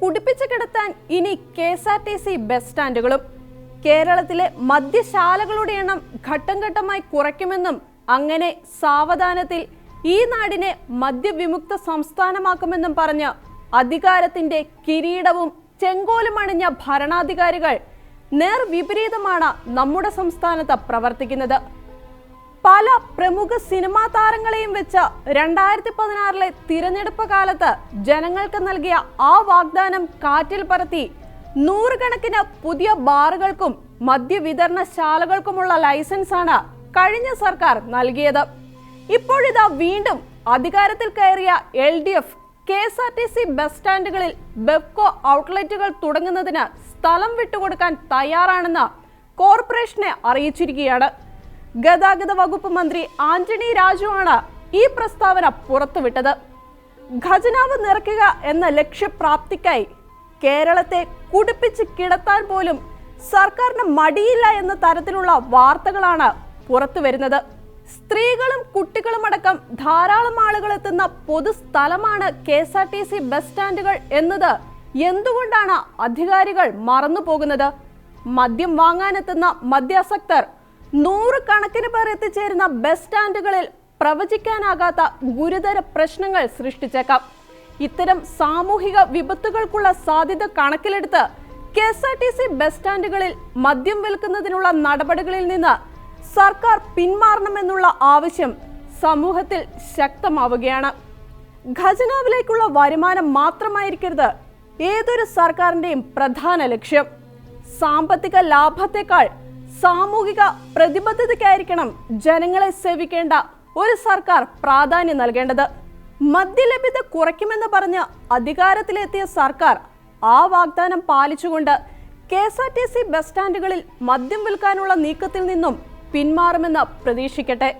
കുടിപ്പിച്ചു കിടത്താൻ ഇനി K S R T C bus സ്റ്റാൻഡുകളും. കേരളത്തിലെ മദ്യശാലകളുടെ എണ്ണം ഘട്ടം ഘട്ടമായി കുറയ്ക്കുമെന്നും അങ്ങനെ സാവധാനത്തിൽ ഈ നാടിനെ മദ്യവിമുക്ത സംസ്ഥാനമാക്കുമെന്നും പറഞ്ഞ് അധികാരത്തിന്റെ കിരീടവും ചെങ്കോലും അണിഞ്ഞ ഭരണാധികാരികൾ നേർവിപരീതമാണ് നമ്മുടെ സംസ്ഥാനത്ത് പ്രവർത്തിക്കുന്നത്. പല പ്രമുഖ സിനിമാ താരങ്ങളെയും വെച്ച് രണ്ടായിരത്തി പതിനാറിലെ തിരഞ്ഞെടുപ്പ് കാലത്ത് ജനങ്ങൾക്ക് നൽകിയ ആ വാഗ്ദാനം കാറ്റിൽ പറത്തി നൂറുകണക്കിന് പുതിയ ബാറുകൾക്കും മദ്യവിതരണശാലകൾക്കുമുള്ള ലൈസൻസാണ് കഴിഞ്ഞ സർക്കാർ നൽകിയത്. ഇപ്പോഴിതാ വീണ്ടും അധികാരത്തിൽ കയറിയ L D F K S R T C bus സ്റ്റാൻഡുകളിൽ Bevco ഔട്ട്ലെറ്റുകൾ തുടങ്ങുന്നതിന് സ്ഥലം വിട്ടുകൊടുക്കാൻ തയ്യാറാണെന്ന് കോർപ്പറേഷനെ അറിയിച്ചിരിക്കുകയാണ്. ഗതാഗത വകുപ്പ് മന്ത്രി ആന്റണി രാജു ആണ് ഈ പ്രസ്താവന പുറത്തുവിട്ടത്. ഖജനാവ് നിറയ്ക്കുക എന്ന ലക്ഷ്യപ്രാപ്തിക്കായി കേരളത്തെ കുടിപ്പിച്ച് കിടത്താൻ പോലും സർക്കാരിന് മടിയില്ല എന്ന തരത്തിലുള്ള വാർത്തകളാണ് പുറത്തു വരുന്നത് സ്ത്രീകളും കുട്ടികളും അടക്കം ധാരാളം ആളുകൾ എത്തുന്ന പൊതുസ്ഥലമാണ് K S R T C bus സ്റ്റാൻഡുകൾ എന്നത് എന്തുകൊണ്ടാണ് അധികാരികൾ മറന്നു പോകുന്നത് മദ്യം വാങ്ങാനെത്തുന്ന മദ്യാസക്തർ നൂറുകണക്കിന് പേർ എത്തിച്ചേരുന്ന ബസ് സ്റ്റാൻഡുകളിൽ പ്രവചിക്കാനാകാത്ത ഗുരുതര പ്രശ്നങ്ങൾ സൃഷ്ടിച്ചേക്കാം. ഇത്തരം സാമൂഹിക വിപത്തുകൾക്കുള്ള സാധ്യത കണക്കിലെടുത്ത് K S R T C bus സ്റ്റാൻഡുകളിൽ മദ്യം വിൽക്കുന്നതിനുള്ള നടപടികളിൽ നിന്ന് സർക്കാർ പിന്മാറണമെന്നുള്ള ആവശ്യം സമൂഹത്തിൽ ശക്തമാവുകയാണ്. ഖജനാവിലേക്കുള്ള വരുമാനം മാത്രമായിരിക്കരുത് ഏതൊരു സർക്കാരിന്റെയും പ്രധാന ലക്ഷ്യം. സാമ്പത്തിക ലാഭത്തെക്കാൾ സാമൂഹിക പ്രതിബദ്ധതയ്ക്കായിരിക്കണം ജനങ്ങളെ സേവിക്കേണ്ട ഒരു സർക്കാർ പ്രാധാന്യം നൽകേണ്ടത്. മദ്യലഭ്യത കുറയ്ക്കുമെന്ന് പറഞ്ഞ് അധികാരത്തിലെത്തിയ സർക്കാർ ആ വാഗ്ദാനം പാലിച്ചുകൊണ്ട് K S R T C bus സ്റ്റാൻഡുകളിൽ മദ്യം വിൽക്കാനുള്ള നീക്കത്തിൽ നിന്നും പിന്മാറുമെന്ന് പ്രതീക്ഷിക്കട്ടെ.